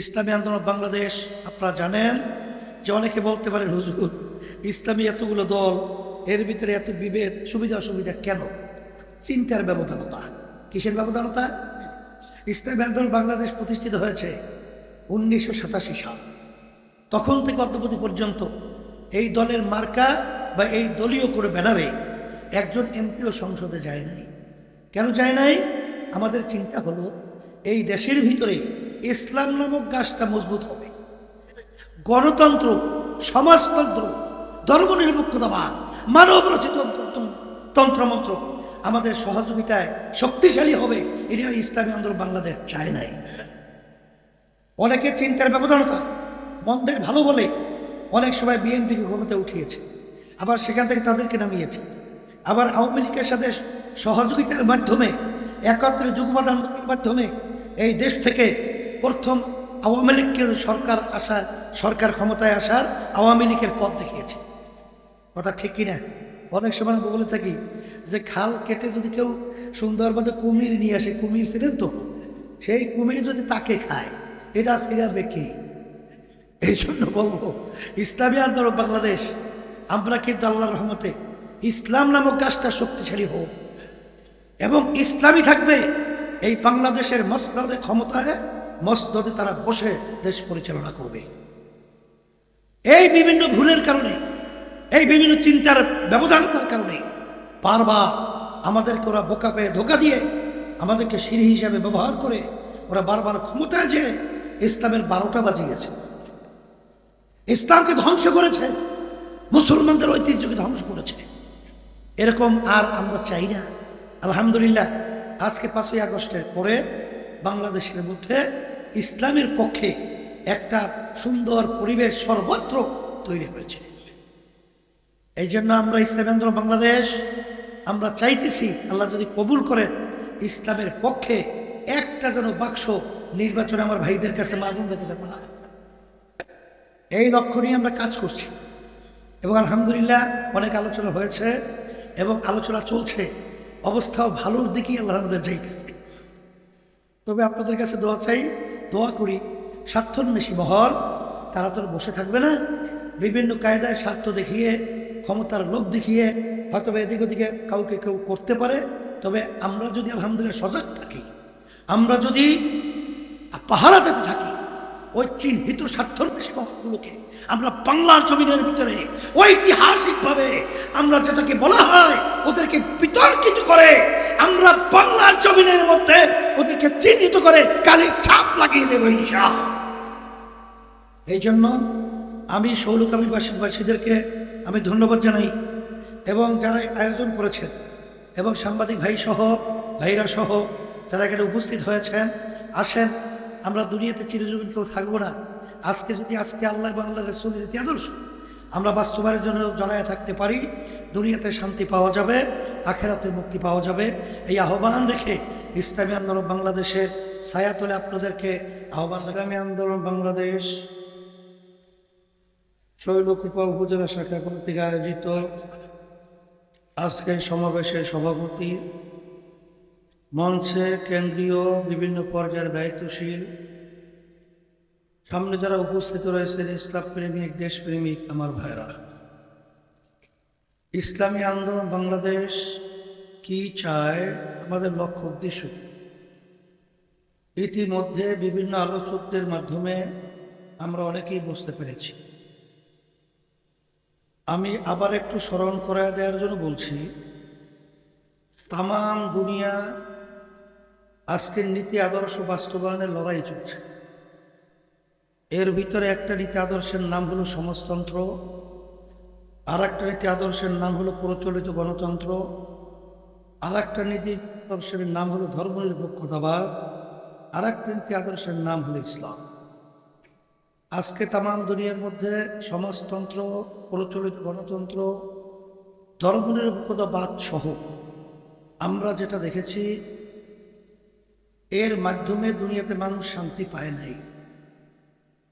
ইসলামী আন্দোলন বাংলাদেশ, আপনারা জানেন যে অনেকে বলতে পারেন, হুজুর, ইসলামী এতগুলো দল, এর ভিতরে এত বিভেদ, সুবিধা অসুবিধা কেন? চিন্তার ব্যবধানতা। কিসের ব্যবধানতা? ইসলামী আন্দোলন বাংলাদেশ প্রতিষ্ঠিত হয়েছে উনিশশো সাতাশি সাল। তখন থেকে অদ্যপতি পর্যন্ত এই দলের মার্কা বা এই দলীয় করে ব্যানারে একজন এমপিও সংসদে যায় নাই। কেন যায় নাই? আমাদের চিন্তা হলো, এই দেশের ভিতরে ইসলাম নামক গাছটা মজবুত হবে। গণতন্ত্র, সমাজতন্ত্র, ধর্মনিরপেক্ষতাবাদ মানব রচিত তন্ত্রমন্ত্র আমাদের সহযোগিতায় শক্তিশালী হবে। এটা ইসলামী আন্দোলন বাংলাদেশ চায় নাই। অনেকের চিন্তার ব্যবধানতা, মন্দের ভালো বলে অনেক সময় বিএনপিকে ক্ষমতায় উঠিয়েছে, আবার সেখান থেকে তাদেরকে নামিয়েছে। আবার আওয়ামী লীগের সাথে সহযোগিতার মাধ্যমে, একত্রে যুগবাদ আন্দোলনের মাধ্যমে এই দেশ থেকে প্রথম আওয়ামী লীগকে সরকার আসার, সরকার ক্ষমতায় আসার আওয়ামী লীগের পথ দেখিয়েছে। কথা ঠিক কিনা? অনেক সময় আমরা বলে থাকি যে খাল কেটে যদি কেউ সুন্দরবনে কুমির নিয়ে আসে, কুমির ছিলেন তো? সেই কুমির যদি তাকে খায়, এটা ফিরাবে কে? এই জন্য বলব, ইসলামী আন্দোলন বাংলাদেশ, আমরা কিন্তু আল্লাহর রহমতে ইসলাম নামক গাছটা শক্তিশালী হোক। এবং ইসলামী থাকবে এই বাংলাদেশের মসনদে ক্ষমতায় মসনদে তারা বসে দেশ পরিচালনা করবে। এই বিভিন্ন ভুলের কারণে, এই বিভিন্ন চিন্তার ব্যবধানতার কারণে বারবার আমাদেরকে ওরা বোকা পেয়ে ধোকা দিয়ে আমাদেরকে সিঁড়ি হিসাবে ব্যবহার করে ওরা বারবার ক্ষমতায় যে ইসলামের বারোটা বাজিয়েছে। ইসলামকে ধ্বংস করেছে, মুসলমানদের ঐতিহ্যকে ধ্বংস করেছে। এরকম আর আমরা চাই না। আলহামদুলিল্লাহ, আজকে পাঁচই আগস্টের পরে বাংলাদেশের মধ্যে ইসলামের পক্ষে একটা সুন্দর পরিবেশ সর্বত্র তৈরি হয়েছে। এই জন্য আমরা ইসলাম আন্দোলন বাংলাদেশ, আমরা চাইতেছি আল্লাহ যদি কবুল করেন, ইসলামের পক্ষে একটা যেন বাক্স নির্বাচনে আমার ভাইদের কাছে মাগুনদের কাছে যায়। এই লক্ষ্য নিয়ে আমরা কাজ করছি। এবং আলহামদুলিল্লাহ অনেক আলোচনা হয়েছে এবং আলোচনা চলছে। অবস্থাও ভালোর দিকেই আল্লাহ আমাদের যাইতেছে তবে আপনাদের কাছে দোয়া চাই দোয়া করি, স্বার্থন্বেষী মহল, তারা তো বসে থাকবে না। বিভিন্ন কায়দায় স্বার্থ দেখিয়ে, ক্ষমতার লোভ দেখিয়ে হয়তো এদিক ওদিকে কাউকে কেউ করতে পারে। তবে আমরা যদি আলহামদুলিল্লাহ সজাগ থাকি, আমরা যদি পাহারা দিতে থাকি ওই চিহ্নিত স্বার্থন্বেষী আমরা বাংলার জমিনের ভিতরে ঐতিহাসিকভাবে আমরা যেটাকে বলা হয়, ওদেরকে বিতর্কিত করে, আমরা বাংলার জমিনের মধ্যে ওদেরকে চিহ্নিত করে কালির ছাপ লাগিয়ে দেব ইনশাআল্লাহ। এই জন্য আমি সৌলকামী বাসীদেরকে আমি ধন্যবাদ জানাই এবং যারা আয়োজন করেছেন এবং সাংবাদিক ভাই সহ ভাইরা সহ যারা এখানে উপস্থিত হয়েছেন, আসেন। আমরা দুনিয়াতে চিরজীবন কেউ থাকব না। আজকে যদি আজকে আল্লাহ এবং আল্লাহ রসুলের নীতি আদর্শ, আমরা বাস্তবায়নের জন্য জড়ায় থাকতে পারি, দুনিয়াতে শান্তি পাওয়া যাবে, আখেরাতে মুক্তি পাওয়া যাবে। এই আহ্বান রেখে ইসলামী আন্দোলন বাংলাদেশের ছায়াতলে আপনাদেরকে আহ্বান ইসলামী আন্দোলন বাংলাদেশ শৈলকুপা উপজেলা শাখা কর্তৃক আয়োজিত আজকের সমাবেশের সভাপতি মঞ্চে কেন্দ্রীয় বিভিন্ন পর্যায়ের দায়িত্বশীল। সামনে যারা উপস্থিত রয়েছেন ইসলাম প্রেমিক দেশপ্রেমিক, আমার ভাইরা ইসলামী আন্দোলন বাংলাদেশ কি চায়, আমাদের লক্ষ্য, উদ্দেশ্য ইতিমধ্যে বিভিন্ন আলোচকদের মাধ্যমে আমরা অনেকেই বুঝতে পেরেছি। আমি আবার একটু স্মরণ করায় দেওয়ার জন্য বলছি তাম দুনিয়া আজকের নীতি আদর্শ বাস্তবায়নের লড়াই চলছে। এর ভিতরে একটা নীতি আদর্শের নাম হলো সমাজতন্ত্র আর একটা নীতি আদর্শের নাম হলো প্রচলিত গণতন্ত্র আর একটা নীতি আদর্শের নাম হলো ধর্মনিরপেক্ষতাবাদ আর একটা নীতি আদর্শের নাম হলো ইসলাম। আজকে তাম দুনিয়ার মধ্যে সমাজতন্ত্র, প্রচলিত গণতন্ত্র, ধর্মনিরপেক্ষতাবাদ সহ আমরা যেটা দেখেছি এর মাধ্যমে দুনিয়াতে মানুষ শান্তি পায় নাই।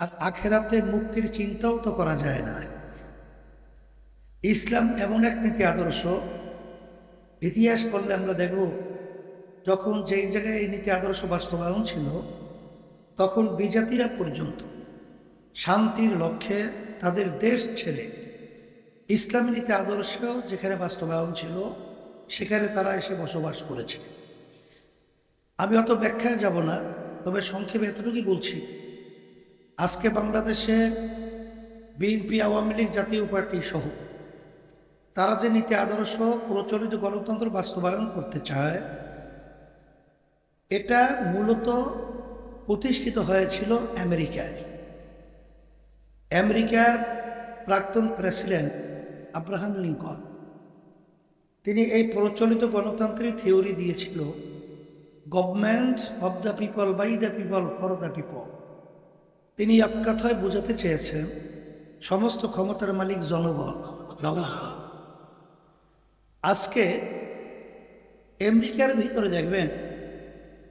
আর আখেরাতে মুক্তির চিন্তাও তো করা যায় না। ইসলাম এমন এক নীতি আদর্শ, ইতিহাস পড়লে আমরা দেখব, যখন যেই জায়গায় এই নীতি আদর্শ বাস্তবায়ন ছিল, তখন বিজাতিরা পর্যন্ত শান্তির লক্ষ্যে তাদের দেশ ছেড়ে ইসলামী নীতি আদর্শ যেখানে বাস্তবায়ন ছিল, সেখানে তারা এসে বসবাস করেছে। আমি অত ব্যাখ্যায় যাব না, তবে সংক্ষেপে এতটুকুই বলছি। আজকে বাংলাদেশে বিএনপি, আওয়ামী লীগ জাতীয় পার্টি সহ তারা যে নীতি আদর্শ প্রচলিত গণতন্ত্র বাস্তবায়ন করতে চায়, এটা মূলত প্রতিষ্ঠিত হয়েছিল আমেরিকায়। আমেরিকার প্রাক্তন প্রেসিডেন্ট আব্রাহাম লিঙ্কন, তিনি এই প্রচলিত গণতন্ত্রের থিওরি দিয়েছিল government of the people by the people for the people তিনি এক কথায় বোঝাতে চেয়েছেন, সমস্ত ক্ষমতার মালিক জনগণ। আজকে আমেরিকার ভিতরে দেখবেন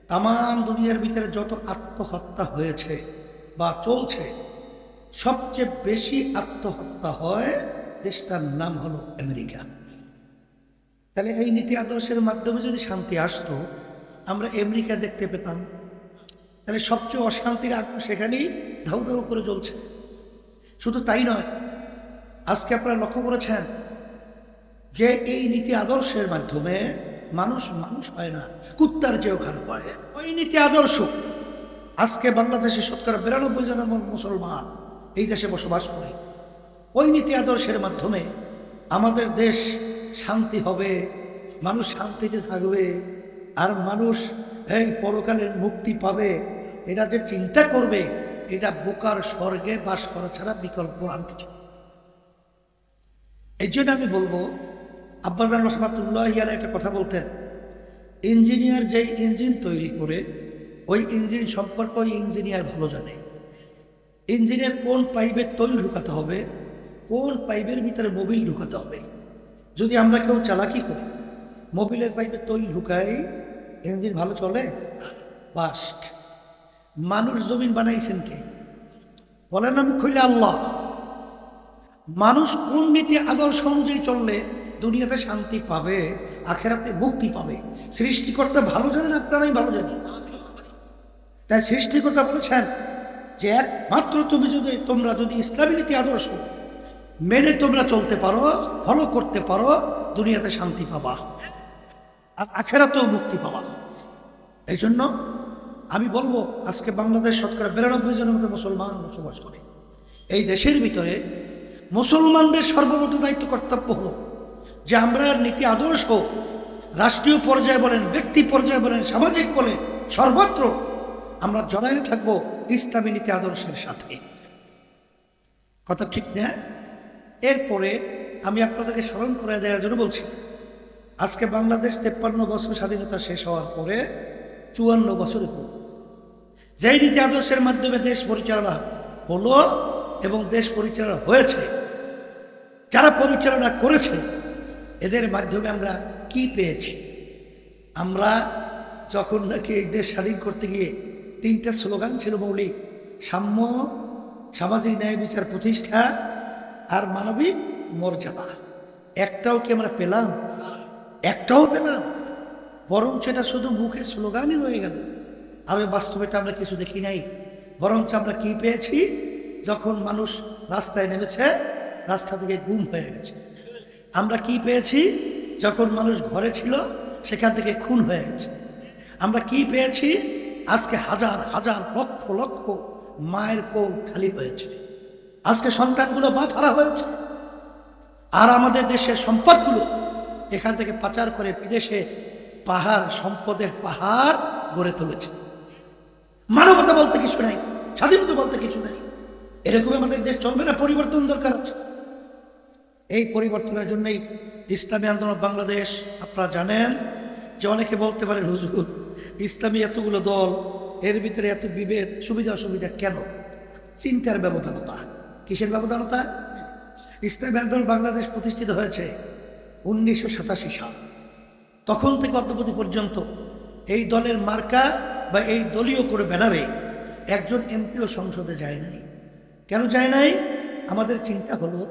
তাম দুনিয়ার ভিতরে যত আত্মহত্যা হয়েছে বা চলছে, সবচেয়ে বেশি আত্মহত্যা হয় দেশটার নাম হলো আমেরিকা তাহলে এই নীতি আদর্শের মাধ্যমে যদি শান্তি আসতো আমরা আমেরিকা দেখতে পেতাম। তাহলে সবচেয়ে অশান্তির আগুন সেখানেই ধাউ ধাউ করে জ্বলছে। শুধু তাই নয়, আজকে আপনারা লক্ষ্য করেছেন যে এই নীতি আদর্শের মাধ্যমে মানুষ মানুষ হয় না, কুত্তার চেয়েও খারাপ হয়। ওই নীতি আদর্শ। আজকে বাংলাদেশে শতকরা বিরানব্বই জন মুসলমান এই দেশে বসবাস করে। ওই নীতি আদর্শের মাধ্যমে আমাদের দেশ শান্তি হবে, মানুষ শান্তিতে থাকবে। আর মানুষ, এই পরকালের মুক্তি পাবে, এরা যে চিন্তা করবে, এটা বোকার স্বর্গে বাস করা ছাড়া বিকল্প আর কিছু এই জন্য আমি বলব, আব্বাজান রহমাতুল্লাহ ইয়ালা একটা কথা বলতেন, ইঞ্জিনিয়ার যেই ইঞ্জিন তৈরি করে, ওই ইঞ্জিন সম্পর্কে ওই ইঞ্জিনিয়ার ভালো জানে। ইঞ্জিনের কোন পাইপের তৈল ঢুকাতে হবে, কোন পাইপের ভিতরে মোবিল ঢুকাতে হবে। যদি আমরা কেউ চালাকি করি, মোবিলের পাইপে তৈল ঢুকাই ইঞ্জিন ভালো চলে? বাস্ট মানুষ জমিন বানাইছেন কে? বলেন আমি খুলে আল্লাহ। মানুষ কোন নীতি, আদর্শ অনুযায়ী চললে দুনিয়াতে শান্তি পাবে, আখেরাতে মুক্তি পাবে? সৃষ্টিকর্তা ভালো জানেন, আপনারাই ভালো জানেন। তাই সৃষ্টিকর্তা বলেছেন যে একমাত্র তুমি যদি, তোমরা যদি ইসলামী নীতি, আদর্শ মেনে তোমরা চলতে পারো ফলো করতে পারো, দুনিয়াতে শান্তি পাবা। আর আখেরাতেও মুক্তি পাবা এই জন্য আমি বলব, আজকে বাংলাদেশ শতকরা বিরানব্বই জনের মতো মুসলমান বসবাস করে। এই দেশের ভিতরে মুসলমানদের সর্বমত দায়িত্ব কর্তব্য হলো যে আমরা আর নীতি আদর্শ, রাষ্ট্রীয় পর্যায়ে বলেন, ব্যক্তি পর্যায়ে বলেন, সামাজিক বলেন, সর্বত্র আমরা জড়াইয়ে থাকব ইসলামী নীতি আদর্শের সাথে। কথা ঠিক না? এরপরে আমি আপনাদেরকে স্মরণ করে দেওয়ার জন্য বলছি। আজকে বাংলাদেশ তেপ্পান্ন বছর স্বাধীনতা শেষ হওয়ার পরে চুয়ান্ন বছর যেই নীতি আদর্শের মাধ্যমে দেশ পরিচালনা হলো এবং দেশ পরিচালনা হয়েছে, যারা পরিচালনা করেছে, এদের মাধ্যমে আমরা কি পেয়েছি? আমরা যখন নাকি এই দেশ স্বাধীন করতে গিয়ে তিনটা স্লোগান ছিল মৌলিক, সাম্য, সামাজিক ন্যায় বিচার প্রতিষ্ঠা আর মানবিক মর্যাদা। একটাও কি আমরা পেলাম? একটাও পেলাম। বরং সেটা শুধু মুখে স্লোগানই হয়ে গেল। আমি ওই বাস্তবেটা আমরা কিছু দেখি নাই। বরঞ্চ আমরা কি পেয়েছি? যখন মানুষ রাস্তায় নেমেছে, রাস্তা থেকে গুম হয়ে গেছে। আমরা কি পেয়েছি? যখন মানুষ ঘরে ছিল, সেখান থেকে খুন হয়ে গেছে। আমরা কি পেয়েছি? আজকে হাজার হাজার, লক্ষ লক্ষ মায়ের কোল খালি হয়েছে। আজকে সন্তানগুলো মা ফারা হয়েছে। আর আমাদের দেশের সম্পদগুলো এখান থেকে পাচার করে বিদেশে পাহাড়, সম্পদের পাহাড় গড়ে তুলেছে। মানবতা বলতে কিছু নাই, স্বাধীনতা বলতে কিছু নাই। এরকম আমাদের দেশ চলবে না, পরিবর্তন দরকার আছে। এই পরিবর্তনের জন্যই ইসলামী আন্দোলন বাংলাদেশ, আপনারা জানেন যে অনেকে বলতে পারেন, হুজুর, ইসলামী এতগুলো দল, এর ভিতরে এত বিভেদ, সুবিধা অসুবিধা কেন? চিন্তার ব্যবধানতা। কিসের ব্যবধানতা? ইসলামী আন্দোলন বাংলাদেশ প্রতিষ্ঠিত হয়েছে উনিশশো সাতাশি সাল। তখন থেকে অদ্যপতি পর্যন্ত এই দলের মার্কা বা এই দলীয় করে ব্যানারে একজন এমপিও সংসদে যায় নাই। কেন যায় নাই? আমাদের চিন্তা হলো,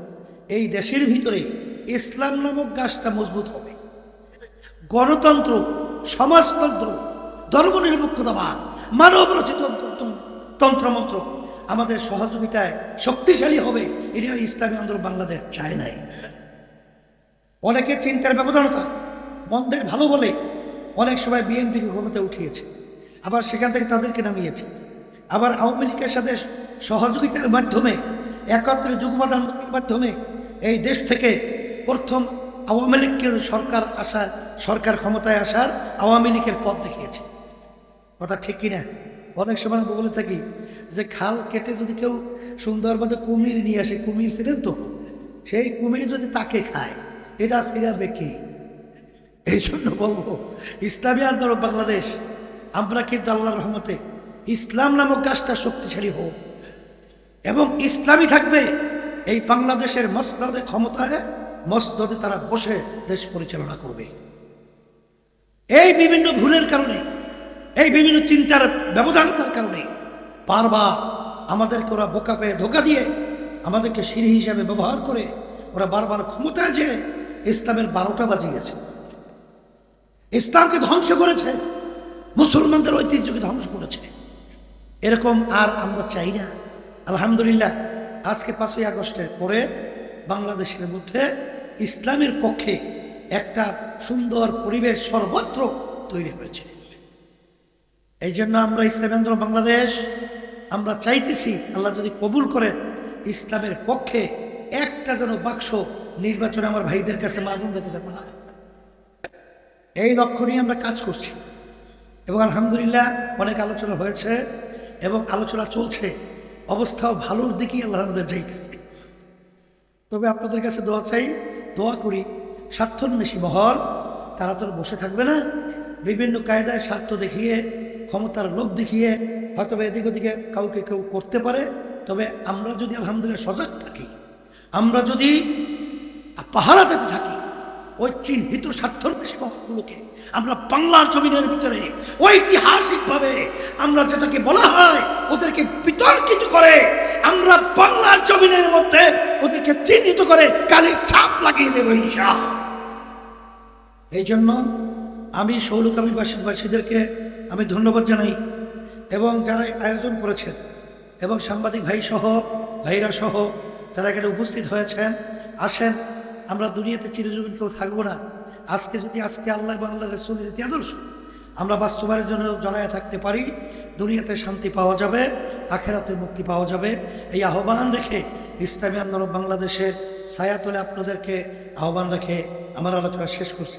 এই দেশের ভিতরে ইসলাম নামক গাছটা মজবুত হবে। গণতন্ত্র, সমাজতন্ত্র, ধর্মনিরপেক্ষতাবাদ মানব রচিত তন্ত্রমন্ত্র আমাদের সহযোগিতায় শক্তিশালী হবে। এটা ইসলামী আন্দোলন বাংলাদেশ চায় নাই। অনেকে চিন্তার ব্যবধানতা, মন্দের ভালো বলে অনেক সময় বিএনপিকে ক্ষমতা উঠিয়েছে, আবার সেখান থেকে তাদেরকে নামিয়েছে। আবার আওয়ামী লীগের সাথে সহযোগিতার মাধ্যমে, একত্রে যুগবাদ আন্দোলনের মাধ্যমে এই দেশ থেকে প্রথম আওয়ামী লীগকে সরকার আসার, সরকার ক্ষমতায় আসার আওয়ামী লীগের পথ দেখিয়েছে। কথা ঠিক কিনা অনেক সময় আমরা বলে থাকি যে খাল কেটে যদি কেউ সুন্দরবনে কুমির নিয়ে আসে, কুমির ছিলেন তো? সেই কুমির যদি তাকে খায় এটা ফিরাবে কে এই জন্য বলব, ইসলামী আন্দোলন বাংলাদেশ, আমরা কিন্তু আল্লাহ রহমতে ইসলাম নামক গাছটা শক্তিশালী হোক। এবং ইসলামী থাকবে এই বাংলাদেশের মসনদে ক্ষমতায়, মসনদে তারা বসে দেশ পরিচালনা করবে। এই বিভিন্ন ভুলের কারণে, এই বিভিন্ন চিন্তার ব্যবধানতার কারণে বারবার আমাদেরকে ওরা বোকা পেয়ে ধোকা দিয়ে আমাদেরকে সিঁড়ি হিসাবে ব্যবহার করে, ওরা বারবার ক্ষমতায় যে ইসলামের বারোটা বাজিয়েছে। ইসলামকে ধ্বংস করেছে, মুসলমানদের ঐতিহ্যকে ধ্বংস করেছে। এরকম আর আমরা চাই না। আলহামদুলিল্লাহ, আজকে পাঁচই আগস্টের পরে বাংলাদেশের মধ্যে ইসলামের পক্ষে একটা সুন্দর পরিবেশ সর্বত্র তৈরি হয়েছে। এই জন্য আমরা ইসলাম আন্দোলন বাংলাদেশ, আমরা চাইতেছি আল্লাহ যদি কবুল করেন, ইসলামের পক্ষে একটা যেন বাক্স নির্বাচনে আমার ভাইদের কাছে মাগুনদের কাছে পাঠায় এই লক্ষ্য নিয়ে আমরা কাজ করছি। এবং আলহামদুলিল্লাহ অনেক আলোচনা হয়েছে এবং আলোচনা চলছে। অবস্থাও ভালোর দিকেই আল্লাহ আমাদের যাইতেছে। তবে আপনাদের কাছে দোয়া চাই, দোয়া করি, স্বার্থন্বেষী মহল, তারা তো বসে থাকবে না। বিভিন্ন কায়দায় স্বার্থ দেখিয়ে, ক্ষমতার লোভ দেখিয়ে হয়তো এদিক ওদিকে কাউকে কেউ করতে পারে। তবে আমরা যদি আলহামদুলিল্লাহ সজাগ থাকি, আমরা যদি পাহারা দিতে থাকি, ওই চিহ্নিত স্বার্থন্বেষী মহলগুলোকে আমরা বাংলার জমিনের ভিতরে ঐতিহাসিকভাবে আমরা যেটাকে বলা হয়, ওদেরকে বিতর্কিত করে, আমরা বাংলার জমিনের মধ্যে ওদেরকে চিহ্নিত করে কালির ছাপ লাগিয়ে দেবো এই জন্য আমি সৌলকামীবাসীদেরকে আমি ধন্যবাদ জানাই এবং যারা আয়োজন করেছেন এবং সাংবাদিক ভাই সহ, ভাইরা সহ যারা এখানে উপস্থিত হয়েছেন, আসেন। আমরা দুনিয়াতে চিরজীবন কেউ থাকব না। আজকে যদি আজকে আল্লাহ এবং আল্লাহ রসুলের নীতি আদর্শ, আমরা বাস্তবায়ের জন্য জড়ায় থাকতে পারি, দুনিয়াতে শান্তি পাওয়া যাবে, আখেরাতে মুক্তি পাওয়া যাবে। এই আহ্বান রেখে ইসলামী আন্দোলন বাংলাদেশের ছায়াতলে আপনাদেরকে আহ্বান রেখে আমার আলোচনা শেষ করছি।